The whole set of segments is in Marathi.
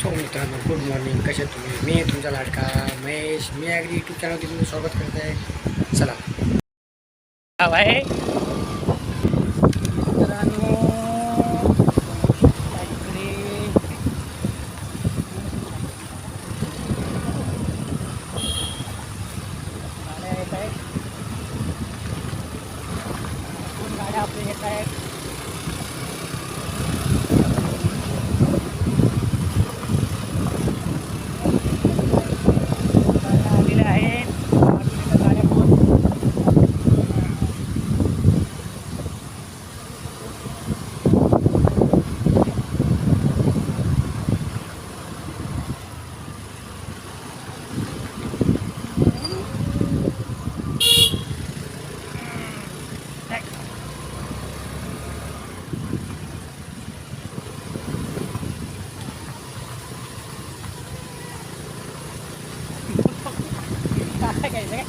सो मित्रांनो गुड मॉर्निंग. कसे तुम्ही? मी तुमचा लाडका महेश. मी अगदी यूट्यूब चॅनलवरती तुम्ही स्वागत करत आहे चला हा भाई मित्रांनो इकडे गाड्या येत आहेत दोन गाड्या आपल्या येत आहेत गाड्या आलेल्या आहेत बाजूला गाड्या पण काय काय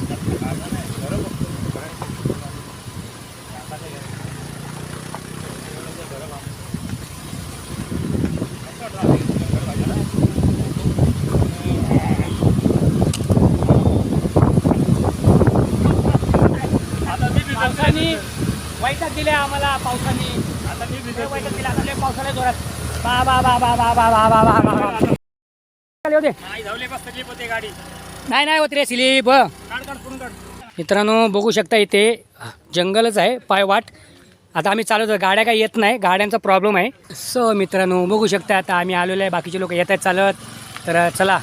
पावसाने वाईटात दिल्या आम्हाला पावसाने लय वाईटात दिल्या आता लय पावसाने जोरात बा बा बा बा बा बा बा बा बा बा बा खाली होते नाही नाही होत रे स्लीप. मित्रांनो बघू शकता इथे जंगलच आहे पायवाट आता आम्ही चालवतो गाड्या काही येत नाही गाड्यांचा प्रॉब्लेम आहे. सो मित्रांनो बघू शकता आता आम्ही आलेलो आहे बाकीचे लोक येत आहेत चालत. तर चला.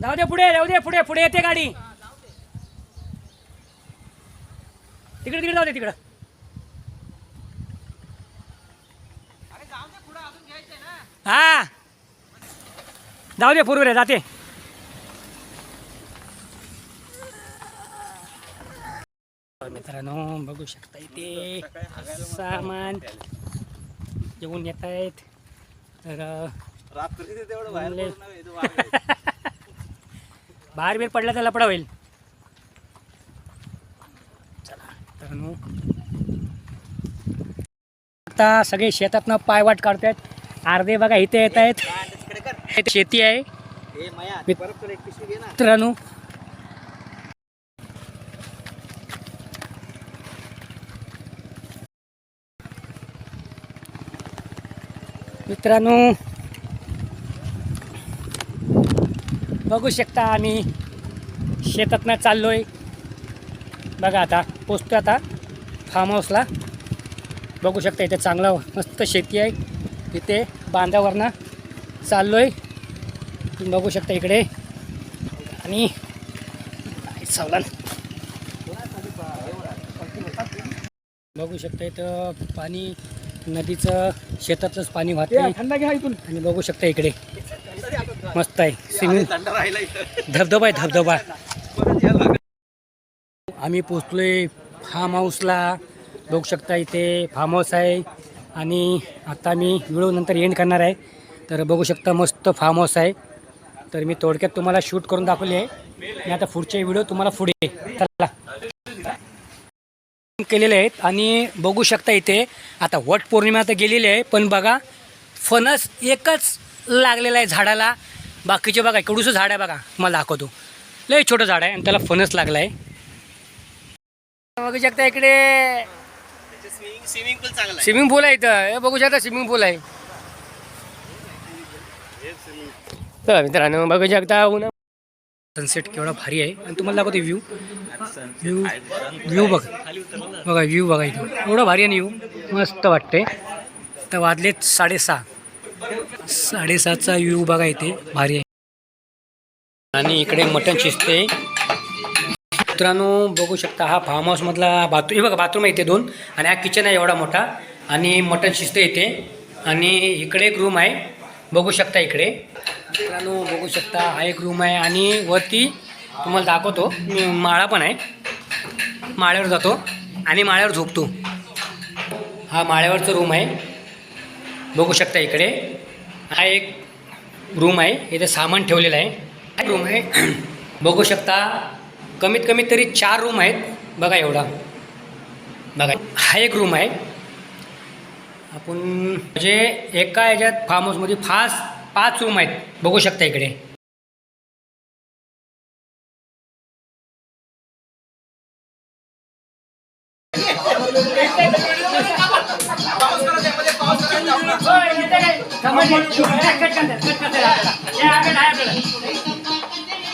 जाऊ दे पुढे जाऊ दे पुढे पुढे येते गाडी. तिकडे तिकडे जाऊ दे तिकडं. हा. जाऊ दे पूर्वी रे जाते. मित्रांनो बघू शकता इथे सामान येऊन येत आहेत. तर बाहेर बीर पडला तर लपडा होईल. चला मित्रांनो. आता सगळे शेतातनं पायवाट काढतायत. अर्धे बघा इथे येत आहेत. शेती आहे. मित्रांनो. मित्रांनो बघू शकता आम्ही शेतातनं चाललोय. बघा आता पोचतो आता. फार्म हाऊसला बघू शकता इथे चांगला मस्त शेती आहे. इथे बांधावरनं चाललोय. तुम्ही बघू शकता इकडे. आणि सावलान. बघू शकता इथं पाणी नदीचं शेतातलंच पाणी वाहते थंड घ्या इथून. आणि बघू शकता इकडे. मस्त आहे. स्विमिंग. थंड राहिला इथं. धबधबा आहे धबधबा. आम्ही पोचलोय फार्म हाऊसला. बघू शकता इथे फार्म हाऊस आहे. आणि आता मी व्हिडिओ नंतर एंड करणार आहे. तर बघू शकता मस्त फार्म हाऊस आहे. तर मी थोडक्यात तुम्हाला शूट करून दाखवले आहे. मी आता पुढचे व्हिडिओ तुम्हाला पुढे चला. केलेले आहेत आणि बघू शकता इथे आता वट पौर्णिमा तर गेलेली आहे पण बघा फणस एकच लागलेला आहे झाडाला. बाकीचे बघा कडूचं झाड आहे बघा मला दाखवतो. लय छोटं झाड आहे आणि त्याला फणस लागला आहे बघू शकता इकडे स्विमिंग पूल चांगला आहे. स्विमिंग पूल आहे इथं. हे बघू शकता स्विमिंग पूल आहे. तर मित्रांनो बघू शकता उन्हा सनसेट केवढा भारी आहे. आणि तुम्हाला दाखवते व्ह्यू व्ह्यू व्ह्यू बघ. बघा व्ह्यू बघा इथं. एवढं भारी आहे व्ह्यू मस्त वाटते तर वाजलेत साडेसहा. साडेसातचा व्ह्यू बघा इथे. भारी आहे. आणि इकडे मटण शिजते. मित्रांनो बघू शकता हा फार्म हाऊसमधला बाथरूम हे बघा बाथरूम आहे इथे दोन आणि हा किचन आहे एवढा मोठा आणि मटण शिस्त इथे आणि इकडे एक रूम आहे बघू शकता इकडे. मित्रांनो बघू शकता हा एक रूम आहे आणि वरती तुम्हाला दाखवतो मी माळा पण आहे. माळ्यावर जातो आणि माळ्यावर झोपतो. हा माळ्यावरचा रूम आहे बघू शकता इकडे. हा एक रूम आहे इथे सामान ठेवलेलं आहे. रूम आहे बघू शकता कमीत कमी तरी चार रूम आहेत. बघा एवढा. बघा हा एक रूम आहे. आपण म्हणजे एका याच्यात फार्म हाऊसमध्ये फास पाच रूम आहेत. बघू शकता इकडे.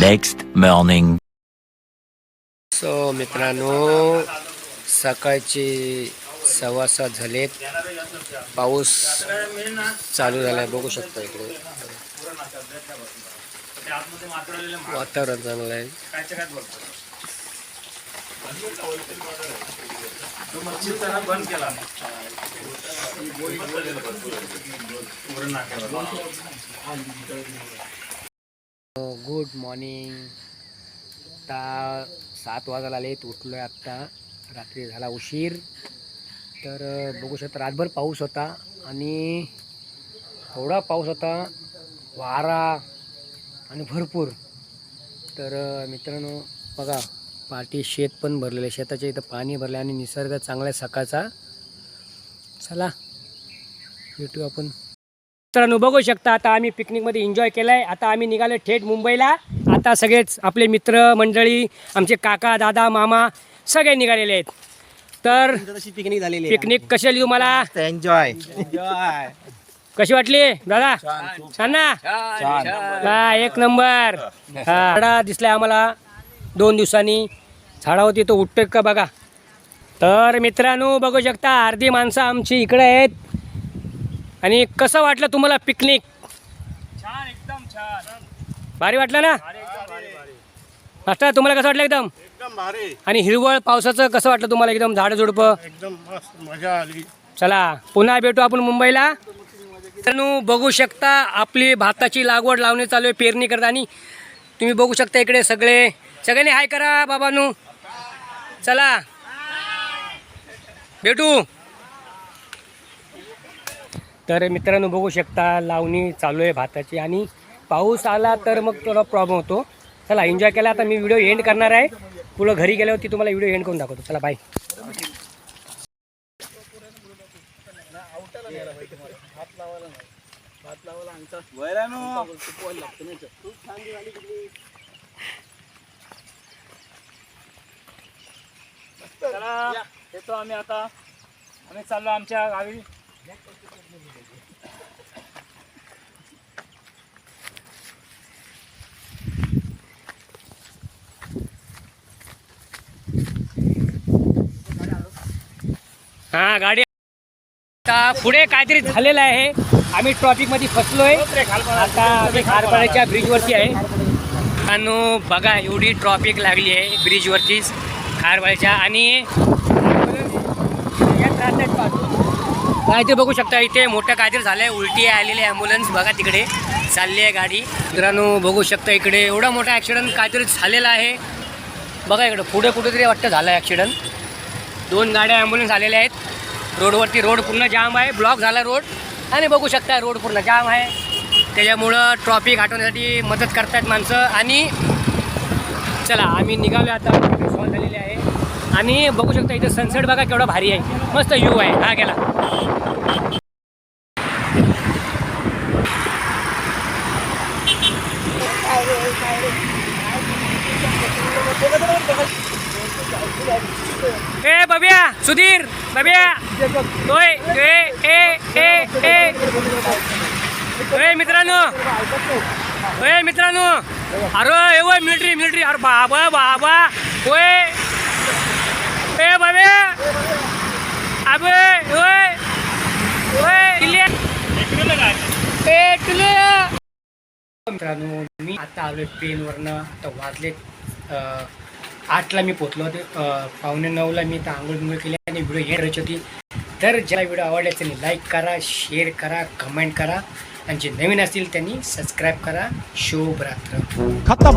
Next next morning. सो मित्रांनो सकाळचे सव्वा सात झालेत. पाऊस चालू झाला आहे बघू शकता इकडे. वातावरण चांगलं आहे. गुड मॉर्निंग आता सात वाजायला आलेत उठलो आहे आत्ता. रात्री झाला उशीर. तर बघू शकता रातभर पाऊस होता आणि एवढा पाऊस होता वारा आणि भरपूर. तर मित्रांनो बघा पाठी शेत पण भरलेलं आहे. शेताच्या इथं पाणी भरलं आणि निसर्ग चांगला आहे सकाळचा. चला भेटू आपण. मित्रांनो बघू शकता आता आम्ही पिकनिकमध्ये एन्जॉय केलं आहे आता आम्ही निघालो थेट मुंबईला. आता सगळेच आपले मित्र मंडळी आमचे काका दादा मामा सगळे निघालेले आहेत. तर तशी पिकनिक झालेली पिकनिक कशी आली तुम्हाला? एन्जॉय एन्जॉय कशी वाटली दादा? छान ना? हा एक नंबर. हा. झाडा दिसलाय आम्हाला दोन दिवसांनी. झाडावरती तो उठतोय का बघा. तर मित्रांनो बघू शकता अर्धी माणसं आमची इकडे आहेत. आणि कसं वाटलं तुम्हाला पिकनिक? छान एकदम छान. भारी वाटलं ना? मास्टर तुम्हाला कसं वाटलं एकदम? एकदम भारी. आणि हिरवळ पावसाचं कसं वाटलं तुम्हाला एकदम? झाडं झुडपं? एकदम मस्त मजा आली. चला पुन्हा भेटू आपण मुंबईला. मित्रांनो बघू शकता आपली भाताची लागवड लावणे चालू आहे पेरणी करताना. तुम्ही बघू शकता इकडे सगळे. सगळ्यांनी हाय करा बाबांनो. चला. भेटू. तर मित्रांनो बघू शकता लावणी चालू आहे भाताची आणि पाऊस आला तर मग थोडा प्रॉब्लेम होतो. चला एन्जॉय केला. आता मी व्हिडिओ एंड करणार आहे. पुढं घरी गेल्यावरती तुम्हाला व्हिडिओ एंड करून दाखवतो. चला बाय चला येतो आम्ही आता. आम्ही चाललो आमच्या गावी. हा गाडी. आता पुढे काहीतरी झालेलं आहे. आम्ही ट्रॉफिकमध्ये फसलोय. आता आम्ही खारपाड्याच्या ब्रिजवरती आहे. आणि बघा एवढी ट्रॉफिक लागली आहे ब्रिजवरतीच खारपाड्याच्या. आणि काय ते बघू शकता इथे मोठं काहीतरी झालं आहे उलटी आलेली ॲम्ब्युलन्स बघा तिकडे चालली आहे गाडी. मित्रांनो बघू शकता इकडे एवढा मोठा ॲक्सिडंट काहीतरी झालेला आहे. बघा इकडं पुढे कुठेतरी वाटतं झालं आहे ॲक्सिडंट दोन गाड्या ॲम्ब्युलन्स आलेल्या आहेत. रोडवरती रोड पूर्ण जाम आहे. ब्लॉक झाला रोड. आणि बघू शकता रोड पूर्ण जाम आहे. त्याच्यामुळं ट्रॉफिक हटवण्यासाठी मदत करतायत माणसं. आणि चला आम्ही निघालो आता. आणि बघू शकता इथं सनसेट बघा केवढा भारी आहे. मस्त व्ह्यू आहे. हा गेला. ए बबिया सुधीर बबिया. ओय ए ए ए ए. होय मित्रांनो. ओय मित्रांनो. अरे हे होय मिलिटरी मिलिटरी अरे बाबा बाबा. होय ए बाब्या अबे होय! होय किल्ल्या ए किल्ल्या मित्रांनो मी आता आलोय पेनवरनं आता वाजले आठला मी पोचलो होते. पावणे नऊला मी तर आंघोळ बिंगोळ केली आणि व्हिडिओ हे रच होती. तर ज्या व्हिडिओ आवडला त्यांनी लाईक करा शेअर करा कमेंट करा. आणि जे नवीन असतील त्यांनी सबस्क्राईब करा. शुभ रात्र खतम.